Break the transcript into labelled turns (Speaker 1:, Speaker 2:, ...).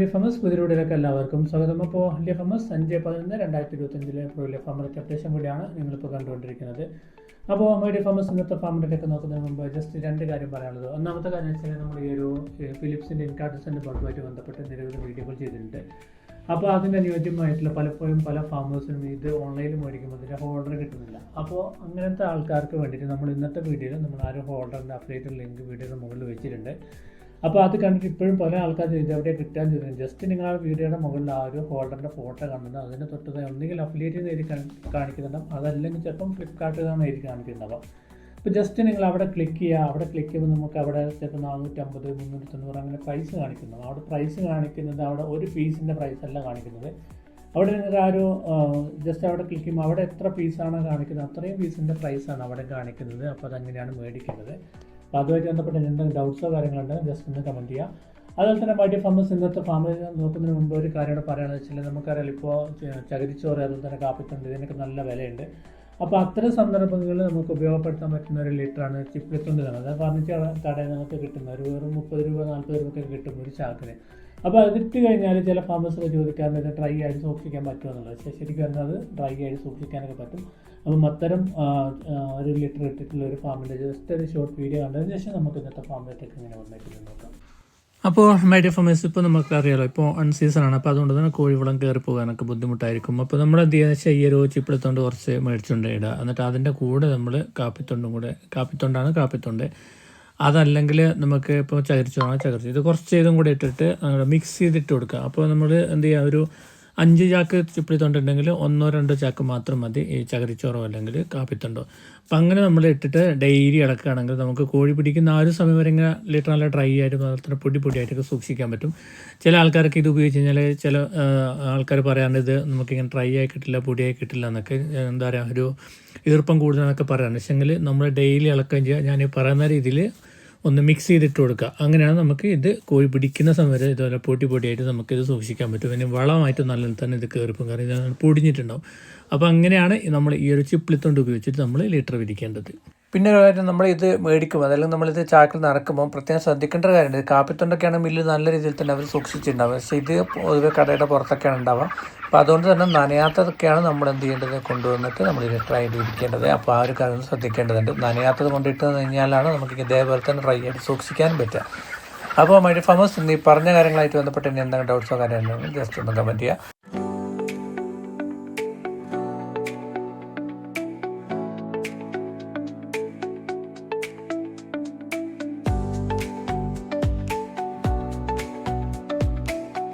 Speaker 1: ലിഫമസ് പുതിരൂടിലേക്ക് എല്ലാവർക്കും സ്വാഗതം. അപ്പോൾ ലിഫമസ് അഞ്ച് പതിനൊന്ന് രണ്ടായിരത്തി ഇരുപത്തഞ്ചിലെ ഇപ്പോൾ ലിഫമറിന്റെ അപ്ഡേഷൻ കൂടിയാണ് നിങ്ങളിപ്പോൾ കണ്ടുകൊണ്ടിരിക്കുന്നത്. അപ്പോൾ മൈ ലിഫമസ് ഇന്നത്തെ ഫാമിലേക്ക് നോക്കുന്നതിന് മുമ്പ് ജസ്റ്റ് രണ്ട് കാര്യം പറയാനുള്ളത്. ഒന്നാമത്തെ കാര്യം വെച്ചാൽ നമ്മൾ ഈ ഒരു ഫിലിപ്സിന്റെ ഇൻകാർട്ടിസിന്റെ ബൾബുമായിട്ട് ബന്ധപ്പെട്ട് നിരവധി വീഡിയോകൾ ചെയ്തിട്ടുണ്ട്. അപ്പോൾ അതിന് അനുയോജ്യമായിട്ടുള്ള പലപ്പോഴും പല ഫാമേഴ്സിനും ഇത് ഓൺലൈനിൽ മേടിക്കുമ്പോൾ ഇതിന്റെ ഹോൾഡർ കിട്ടുന്നില്ല. അപ്പോൾ അങ്ങനത്തെ ആൾക്കാർക്ക് വേണ്ടിയിട്ട് നമ്മൾ ഇന്നത്തെ വീഡിയോയിൽ നമ്മൾ ആ ഒരു ഹോൾഡറിന്റെ അപ്ഡേറ്റ് ലിങ്ക് വീഡിയോയുടെ മുകളിൽ വെച്ചിട്ടുണ്ട്. അപ്പോൾ അത് കണ്ടിട്ട് ഇപ്പോഴും പല ആൾക്കാർ ഇത് എവിടെ കിട്ടാൻ ചോദിക്കുന്നത്. ജസ്റ്റ് നിങ്ങൾ ആ വീഡിയോയുടെ മുകളിൽ ആ ഒരു ഹോൾഡറിന്റെ ഫോട്ടോ കാണുന്നത്. അതിന് തൊട്ടത് ഒന്നുകിൽ അഫിലിയേറ്റ് ചെയ്ത് കാണിക്കുന്നുണ്ടാവും അതല്ലെങ്കിൽ ചിലപ്പം ഫ്ലിപ്കാർട്ടിലാണ് എഴുതി കാണിക്കുന്നുണ്ടാവുക അപ്പോൾ ജസ്റ്റ് നിങ്ങൾ അവിടെ ക്ലിക്ക് ചെയ്യുക. അവിടെ ക്ലിക്ക് ചെയ്യുമ്പോൾ നമുക്ക് അവിടെ ചിലപ്പോൾ നാനൂറ്റമ്പത് മുന്നൂറ്റി തൊണ്ണൂറ് അങ്ങനെ പ്രൈസ് കാണിക്കുന്നു. അവിടെ പ്രൈസ് കാണിക്കുന്നത് അവിടെ ഒരു പീസിന്റെ പ്രൈസ് അല്ല കാണിക്കുന്നത്. അവിടെ നിങ്ങൾ ആ ഒരു ജസ്റ്റ് അവിടെ ക്ലിക്ക് ചെയ്യുമ്പോൾ അവിടെ എത്ര പീസാണ് കാണിക്കുന്നത് അത്രയും പീസിന്റെ പ്രൈസാണ് അവിടെ കാണിക്കുന്നത്. അപ്പോൾ അതങ്ങനെയാണ് മേടിക്കേണ്ടത്. അപ്പോൾ അതുമായിട്ട് ബന്ധപ്പെട്ട് എന്തെങ്കിലും ഡൗട്ട്സോ കാര്യങ്ങളുണ്ടെങ്കിൽ ജസ്റ്റ് ഒന്ന് കമന്റ് ചെയ്യുക അതുപോലെ തന്നെ മൈഡിയ ഫാമേഴ്സ് ഇന്നത്തെ ഫാമിൽ നോക്കുന്നതിന് മുമ്പ് ഒരു കാര്യം കൂടെ പറയുകയാണെന്ന് വെച്ചാൽ നമുക്കറിയാം ഇപ്പോൾ ചകിരിച്ചോറ് അതുപോലെ തന്നെ കാപ്പിത്തുണ്ട് ഇതിനൊക്കെ നല്ല വിലയുണ്ട്. അപ്പോൾ അത്തരം സന്ദർഭങ്ങളിൽ നമുക്ക് ഉപയോഗപ്പെടുത്താൻ പറ്റുന്ന ഒരു ലിറ്ററാണ് ചിപ്പിത്തുണ്ട് എന്നുള്ളത് ഫർണിച്ചർ കടയിൽ നിന്നൊക്കെ കിട്ടുന്ന ഒരു വെറും മുപ്പത് രൂപ നാൽപ്പത് രൂപ ഒക്കെ കിട്ടും ഒരു ചാക്കിന്. അപ്പോൾ അതിട്ട് കഴിഞ്ഞാൽ ചില ഫാമേഴ്സൊക്കെ ചോദിക്കാറുണ്ട് ഡ്രൈ ആയിട്ട് സൂക്ഷിക്കാൻ പറ്റുമോ എന്നുള്ളത്. പക്ഷേ ശരിക്കും പറഞ്ഞാൽ അത് ഡ്രൈ ആയിട്ട് സൂക്ഷിക്കാനൊക്കെ പറ്റും. അപ്പം അത്തരം ഒരു ലിറ്റർ ഇട്ടിട്ടുള്ള ഒരു ഫാമിന്റെ ജസ്റ്റ് ഒരു ഷോർട്ട് വീഡിയോ കണ്ടതിന് ശേഷം നമുക്ക് ഇന്നത്തെ ഫാമിലേക്ക് ഇങ്ങനെ വന്നിട്ടുണ്ട് നോക്കാം. അപ്പോൾ മൈഡിയ ഫാമേഴ്സ് ഇപ്പോൾ അൺ സീസണാണ് അപ്പോൾ അതുകൊണ്ട് തന്നെ കോഴിവളം കയറി പോകാനൊക്കെ ബുദ്ധിമുട്ടായിരിക്കും. അപ്പോൾ നമ്മൾ എന്ത് ചെയ്യുക വെച്ചാൽ ഈ ഒരു ചിപ്പിളത്തോണ്ട് കുറച്ച് മേടിച്ചുകൊണ്ട് ഇടുക. എന്നിട്ട് അതിന്റെ കൂടെ നമ്മൾ കാപ്പിത്തൊണ്ടും കൂടെ കാപ്പിത്തൊണ്ടാണ് കാപ്പിത്തൊണ്ട്. അതല്ലെങ്കിൽ നമുക്ക് ഇപ്പോൾ ചകരിച്ചോണം ചകരിച്ചു ഇത് കുറച്ച് ഇതും കൂടെ ഇട്ടിട്ട് മിക്സ് ചെയ്തിട്ട് കൊടുക്കുക. അപ്പോൾ നമ്മൾ എന്ത് ചെയ്യുക? ഒരു അഞ്ച് ചാക്ക് ചിപ്പിളിത്തൊണ്ടുണ്ടെങ്കിൽ ഒന്നോ രണ്ടോ ചാക്ക് മാത്രം മതി. ഈ ചകരിച്ചോറോ അല്ലെങ്കിൽ കാപ്പിത്തൊണ്ടോ. അപ്പം അങ്ങനെ നമ്മൾ ഇട്ടിട്ട് ഡെയിലി ഇളക്കുകയാണെങ്കിൽ നമുക്ക് കോഴി പിടിക്കുന്ന ആ ഒരു സമയം വരെ ഇങ്ങനെ ലിറ്റർ നല്ല ഡ്രൈ ആയിട്ട് അതുപോലെ പൊടി പൊടിയായിട്ടൊക്കെ സൂക്ഷിക്കാൻ പറ്റും. ചില ആൾക്കാർക്ക് ഇത് ഉപയോഗിച്ച് കഴിഞ്ഞാൽ ചില ആൾക്കാർ പറയാറുണ്ട് ഇത് നമുക്കിങ്ങനെ ഡ്രൈ ആയി കിട്ടില്ല പൊടിയായി കിട്ടില്ല എന്നൊക്കെ. എന്താ പറയുക ഒരു ഈർപ്പം കൂടുതലെന്നൊക്കെ പറയാറുണ്ട്. പക്ഷേങ്കിൽ നമ്മൾ ഡെയിലി ഇളക്കുകയും ചെയ്യുക ഞാൻ പറയുന്ന രീതിയിൽ ഒന്ന് മിക്സ് ചെയ്തിട്ട് കൊടുക്കുക. അങ്ങനെയാണ് നമുക്ക് ഇത് കോഴി പിടിക്കുന്ന സമയം വരെ ഇതുപോലെ പൊടി പൊടിയായിട്ട് നമുക്കിത് സൂക്ഷിക്കാൻ പറ്റും. പിന്നെ വളമായിട്ട് നല്ല തന്നെ ഇത് കയറിപ്പം കാരണം പൊടിഞ്ഞിട്ടുണ്ടാവും. അപ്പോൾ അങ്ങനെയാണ് നമ്മൾ ഈ ഒരു ചിപ്പിളിത്തൊണ്ട് ഉപയോഗിച്ചിട്ട് നമ്മൾ ലിറ്റർ വിരിക്കേണ്ടത്
Speaker 2: പിന്നെ ഒരു കാര്യം നമ്മൾ ഇത് മേടിക്കുമ്പോൾ അതല്ലെങ്കിൽ നമ്മളിത് ചാക്കിൽ നടക്കുമ്പോൾ പ്രത്യേകം ശ്രദ്ധിക്കേണ്ട ഒരു കാര്യമുണ്ട് കാപ്പിത്തൊണ്ടൊക്കെയാണ് മില്ല് നല്ല രീതിയിൽ തന്നെ അവർ സൂക്ഷിച്ചിട്ടുണ്ടാവുക. പക്ഷേ ഇത് പൊതുവെ കടയുടെ പുറത്തൊക്കെയാണ് ഉണ്ടാവുക. അപ്പോൾ അതുകൊണ്ട് തന്നെ നനയാത്തതൊക്കെയാണ് നമ്മൾ എന്ത് ചെയ്യേണ്ടത്? കൊണ്ടുവന്നിട്ട് നമ്മൾ ഇത് ട്രൈ ചെയ്തിരിക്കേണ്ടത്. അപ്പോൾ ആ ഒരു കാര്യം ശ്രദ്ധിക്കേണ്ടതുണ്ട്. നനയാത്തത് കൊണ്ടിട്ട് കഴിഞ്ഞാലാണ് നമുക്ക് ഇതേപോലെ തന്നെ ട്രൈ ചെയ്ത് സൂക്ഷിക്കാൻ പറ്റുക. അപ്പോൾ മൈ ഫാമസ് നീ പറഞ്ഞ കാര്യങ്ങളായിട്ട് ബന്ധപ്പെട്ട് ഇനി എന്തെങ്കിലും ഡൗട്ട്സോ കാര്യങ്ങളുണ്ടെങ്കിൽ ജസ്റ്റ് ഒന്ന് കമന്റ് ചെയ്യുക.